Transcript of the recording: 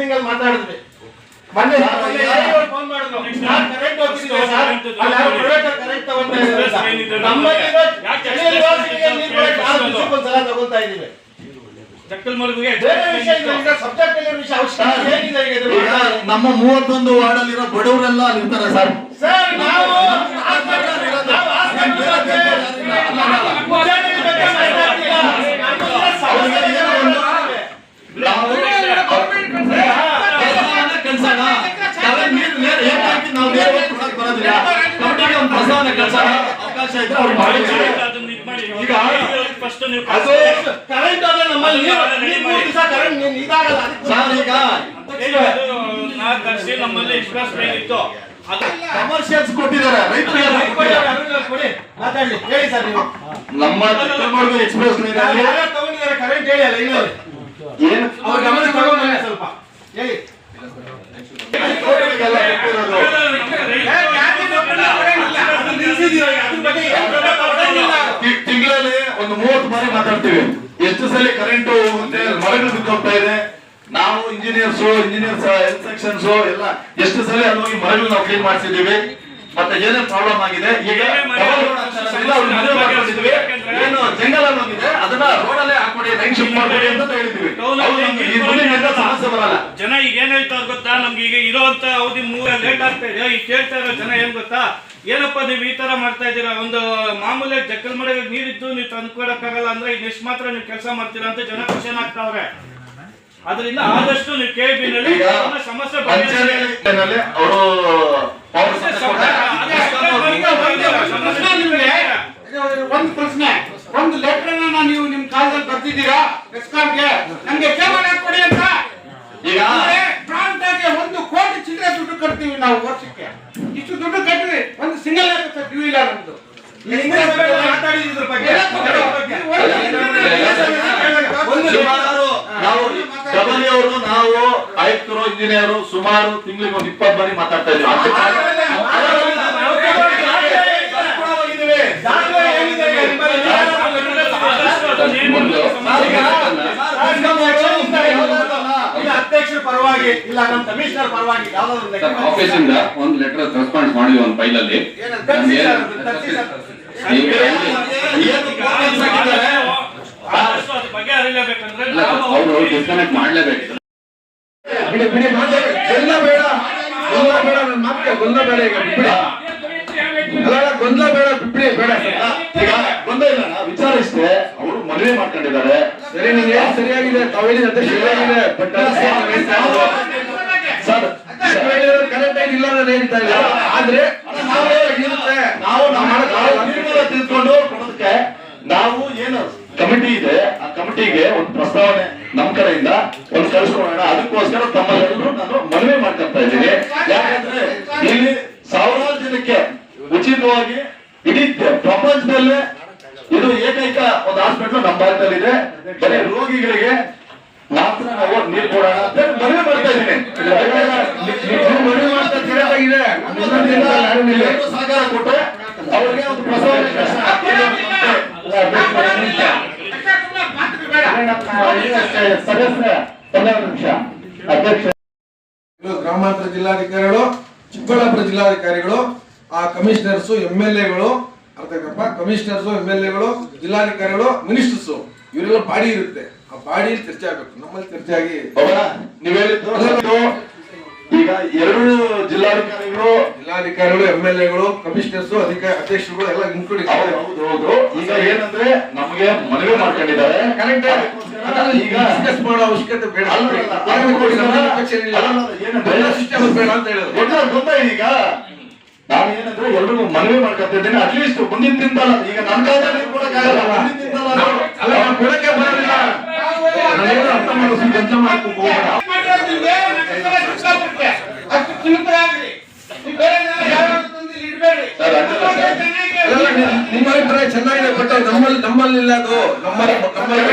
Meeting ಅಲ್ಲಿ ಮಾತಾಡಿದ್ವಿ. ಮೊನ್ನೆ ಫೋನ್ ಮಾಡಿದ್ರು? ಬಡವರೆಲ್ಲ ಕರೆಂಟ್ ಹೋಗ್ತಿದ್ದೆ ಸರ್? ಅಲ್ಲಿ ಯಾರೋ ಪ್ರೈವೇಟ್ ಕರೆಂಟ್ ತಗೊಂತಾ ಇದ್ದಾರೆ ಅಂತ. ನಮ್ಮಲ್ಲಿರೋ ಸ್ಥಳೀಯ ನಿವಾಸಿಗಳಿಗೆ ನೀರು ಕೊಡಕ್ಕೆ ಆರು ದಿವಸಕ್ಕೆ ಒಂದ್ಸಲ ತಗೊಳ್ತಾ ಇದೀವಿ ಜಕ್ಕಲ್ ಮಲಗುಗೆ ಬೇರೆ ವಿಷಯ ಇಲ್ಲ, ಈಗ ಸಬ್ಜೆಕ್ಟ್ ಅಲ್ಲಿ ವಿಷಯ ಅವಶ್ಯಕತೆ ಏನಿದೆ ಈಗ ಇದ್ರ ಈಗ ಬಗ್ಗೆ? ನಮ್ಮ ಮೂವತ್ತೊಂದು ವಾರ್ಡಲ್ಲಿರೋ ಬಡವರೆಲ್ಲ ಅಲ್ಲಿ ಇರ್ತಾರೆ ಸರ್ ಸರ್ ನಾವು ಹಾಸ್ಪಿಟಲ್ ನಾವು ಹಾಸ್ಪಿಟಲ್ ಬಗ್ಗೆ ಉದ್ಯೋಗದ ಬಗ್ಗೆ ಮಾತಾಡ್ತಿಲ್ಲ. ನಮ್ಮಲ್ಲಿರೋ ಸಮಸ್ಯೆಗಳ ಬಗ್ಗೆ ಮಾತಾಡ್ತಿವಿ. ನಾವು ಕೆಲಸನ ನಾವೇ ನೀರು ನೀರು ಏಕಾಏಕಿ ನಾವು ನೀರು ಹೋಗಿ ಕೊಡಕ್ ಬರೋದಿಲ್ಲ ಪ್ರಸ್ತಾವನೆ ಕೆಲಸನ ಅವಕಾಶ ಅವ್ರು ಈಗ ಫಸ್ಟ್ ನೀವು ಅದು ಕರೆಂಟ್ ಆದ್ರೆ ನಮ್ಮಲ್ಲಿ ನೀರು ಮೂರು ದಿವಸ ಕರೆಂಟ್ ಇದಾಗಲ್ಲ ಸರ್ ಈಗ ನಾ ಕರ್ಸಿ ನಮ್ಮಲ್ಲಿ ಇತ್ತು ಅದು ಕಮರ್ಷಿಯಲ್ಸ್ ಕೊಟ್ಟಿದ್ದಾರೆ ರೈತರಿಗೆ ಮಾತಾಡ್ಲಿ. ಹೇಳಿ ಸರ್ ನೀವು. ನಮ್ಮ ಎಕ್ಸ್ಪ್ರೆಸ್ ತಗೊಂಡಿದ್ದಾರೆ? ಕರೆಂಟ್ ಹೇಳಿ ಅಲ್ಲ ಇನ್ನೊಂದು. ಏನು? ಅವ್ರ ಗಮನ ಸ್ವಲ್ಪ. ಹೇಳಿ. ಈ ತಿಂಗಳಲ್ಲಿ ಒಂದು ಮೂವತ್ತು ಬಾರಿ ಮಾತಾಡ್ತೀವಿ. ಎಷ್ಟು ಸಲ ಕರೆಂಟ್ ಹೋಗುತ್ತೆ ಮರಗಳು ಬಿದ್ದೋಗ್ತಾ ಇದೆ. ನಾವು ಇಂಜಿನಿಯರ್ಸ್ ಇಂಜಿನಿಯರ್ಸ್ ಹೆಲ್ತ್ ಸೆಕ್ಷನ್ಸ್ ಎಲ್ಲ ಎಷ್ಟು ಸಲ ಅದು ಈ ಮರಗಳು ನಾವು ಕ್ಲೀನ್ ಮಾಡಿಸಿದೀವಿ ಮತ್ತೆ ಏನೇನ್ ಪ್ರಾಬ್ಲಮ್ ಆಗಿದೆ? ಈಗ ರೋಡ್ ಏನು ಜಂಗಲ್ ಆಗಿದೆ ಅದನ್ನ ಅದನ್ನ ಅಲ್ಲೇ ಹಾಕೊಡಿ ಲೈನ್ ಶಿಫ್ಟ್ ಮಾಡ್ಕೊಡಿ ಅಂತ ಹೇಳಿದ್ವಿ ಸಮಸ್ಯೆ ಬರಲ್ಲ. ಜನ ಈಗ ಏನ್ ಹೇಳ್ತಾರೆ ಗೊತ್ತಾ? ನಮ್ಗೆ ಈಗ ಇರೋಂತ ಅವಧಿ ಮೂರ ಲೇಟ್ ಆಗ್ತಾ ಇದೆ ಈಗ ಕೇಳ್ತಾ ಇರೋ ಜನ ಏನ್ ಗೊತ್ತಾ? ಏನಪ್ಪ ನೀವು ಈ ತರ ಮಾಡ್ತಾ ಇದ್ದೀರಾ? ಒಂದು ಮಾಮೂಲಿ ಜಕ್ಕಲ್ ಮಡಗ ನೀರಿದ್ದು ನೀವು ತಂದ್ಕೊಡಕ್ಕಾಗಲ್ಲ ಅಂದ್ರೆ ಈಗ ಎಷ್ಟು ಮಾತ್ರ ನೀವು ಕೆಲಸ ಮಾಡ್ತೀರಾ ಅಂತ ಜನ ಖುಷಿ ಆಗ್ತಾವ್ರೆ. ಅದರಿಂದ ಆದಷ್ಟು ನೀವು ಕೆ ಬಿ ನಲ್ಲಿ ಸಮಸ್ಯೆ ಒಂದು ಪ್ರಶ್ನೆ ಒಂದು ಲೆಟರ್ ನೀವು ನಿಮ್ ಕಾಲದಲ್ಲಿ ಬರ್ತಿದ್ದೀರಾ ಗೆ ನಮ್ಗೆ ಕೇವಲ ಕೊಡಿ ಅಂತ. ಈಗ ಒಂದು ಕೋಟಿ ಚಿಲ್ಲರೆ ದುಡ್ಡು ಕಟ್ತೀವಿ ನಾವು ವರ್ಷಕ್ಕೆ. ಡಬಲ್ ಅವರು ನಾವು ಆಯುಕ್ತರು ಇಂಜಿನಿಯರು ಸುಮಾರು ತಿಂಗಳಿಗೆ ಒಂದು ಇಪ್ಪತ್ತು ಬಾರಿ ಮಾತಾಡ್ತಾ ಅಧ್ಯಕ್ಷರ ಪರವಾಗಿ ಇಲ್ಲ ನಮ್ಮ ಕಮಿಷನರ್ ಪರವಾಗಿ ಯಾವ್ದಾದ್ರು ಆಫೀಸ್ ಇಂದ ಒಂದು ಲೆಟರ್ ರೆಸ್ಪಾನ್ಸ್ ಮಾಡಿದ್ವಿ ಒಂದು ಫೈಲಲ್ಲಿ ಏನಂತ ತರ್ಸಿ ಸರ್, ತರ್ಸಿ ಸರ್. ಈಗ ಏನು problems ಆಗಿದ್ದಾರೆ? ಆದಷ್ಟು ಬಗೆಹರಿಲೇಬೇಕಂದ್ರೆ ಅವರು ಡಿಸ್ಕನೆಕ್ಟ್ ಮಾಡ್ಲೇಬೇಕು. ಬಿಡಿ ಬಿಡಿ ಬೇಡ. ಗೊಂದಲ ಬೇಡ ನನ್ನ ಗೊಂದಲ ಬೇಡ ಈಗ ಬಿಡಿ. ಅಲ್ಲ ಗೊಂದಲ ಬೇಡ ಬಿಡಿ ಬೇಡ ಈಗ ಗೊಂದಲ ಇಲ್ಲ ವಿಚಾರ ಇಷ್ಟೇ ಅವರು ಮದುವೆ ಮಾಡ್ಕೊಂಡಿದ್ದಾರೆ. ಸರಿ ನಿಮಗೆ ಸರಿಯಾಗಿದೆ? ತಾವು ಅಂತ ಸರಿಯಾಗಿದೆ. ಬಟ್ ಸರ್ ಕರೆಕ್ಟ್ ಆಗಿ ಇಲ್ಲ ನಾನು ಹೇಳ್ತಾ ಇಲ್ಲ ಆದ್ರೆ ನಾವು ನಾವು ನಾವು ನಮ್ಮ ಭಾರತದಲ್ಲಿದೆ ಬರೀ ರೋಗಿಗಳಿಗೆ ಮಾತ್ರ ನಾವು ನೀರು ಕೊಡೋಣ ಅಂತ ಮನವಿ ಮಾಡ್ತಾ ಇದ್ದೀನಿ. ಮನವಿ ಮಾಡ್ತಾ ಕರೆಕ್ಟಾಗಿದೆ ಸಹಕಾರ ಕೊಟ್ಟು ಅವ್ರಿಗೆ ಒಂದು ಅಧ್ಯಕ್ಷ ಗ್ರಾಮಾಂತರ ಜಿಲ್ಲಾಧಿಕಾರಿಗಳು ಚಿಕ್ಕಬಳ್ಳಾಪುರ ಜಿಲ್ಲಾಧಿಕಾರಿಗಳು ಆ ಕಮಿಷನರ್ಸ್ ಎಂ ಎಲ್ ಎಗಳು ಅರ್ಥ ಆಯ್ತಪ್ಪ ಕಮಿಷನರ್ಸ್ ಎಂ ಎಲ್ ಎಗಳು ಜಿಲ್ಲಾಧಿಕಾರಿಗಳು ಮಿನಿಸ್ಟರ್ಸ್ ಇವರೆಲ್ಲ ಬಾಡಿ ಇರುತ್ತೆ. ಆ ಬಾಡಿ ಚರ್ಚೆ ಆಗ್ಬೇಕು. ನಮ್ಮಲ್ಲಿ ಚರ್ಚೆ ಆಗಿ ನೀವ್ ಹೇಳಿದ್ದು ಈಗ ಎರಡು ಜಿಲ್ಲಾಧಿಕಾರಿಗಳು ಜಿಲ್ಲಾಧಿಕಾರಿಗಳು ಎಂ ಎಲ್ ಎಗಳು ಕಮಿಷನರ್ಸ್ ಅಧಿಕಾರಿ ಅಧ್ಯಕ್ಷರುಗಳು ಎಲ್ಲ ಇನ್ಕ್ಲೂಡ್ ಹೌದು ಹೌದು ಈಗ ಏನಂದ್ರೆ ನಮಗೆ ಮನವಿ ಮಾಡ್ಕೊಂಡಿದ್ದಾರೆ. ಕರೆಕ್ಟ್ ಈಗ ಡಿಸ್ಕಸ್ ಮಾಡೋ ಅವಶ್ಯಕತೆ ಬೇಡ. ಏನಂದ್ರೆ- ಸಿಸ್ಟಮ್ ಬೇಡ ಅಂತ ಹೇಳೋದು ಈಗ ನಾನು ಏನಂದ್ರೆ ಎಲ್ರಿಗೂ ಮನವಿ ಮಾಡ್ಕೊತಿದ್ದೀನಿ ಅಟ್ಲೀಸ್ಟ್ ಮುಂದಿನ ದಿನದಲ್ಲ ಈಗ ನನ್ನ ಕಾಲದಲ್ಲಿ ನಾವು ಕೊಡಕ್ಕೆ ಬರಲಿಲ್ಲ ಅರ್ಥ ಮಾಡಿಸಿ ಕೆಲಸ ಮಾಡ್ಕೊಂಡು ನಿಮ್ಮ ಅಭಿಪ್ರಾಯ ಚೆನ್ನಾಗಿದೆ ಬಟ್ ನಮ್ಮಲ್ಲಿ ನಮ್ಮಲ್ಲಿ ಇಲ್ಲ ಅದು. ನಮ್ಮಲ್ಲಿ ನಮ್ಮಲ್ಲಿ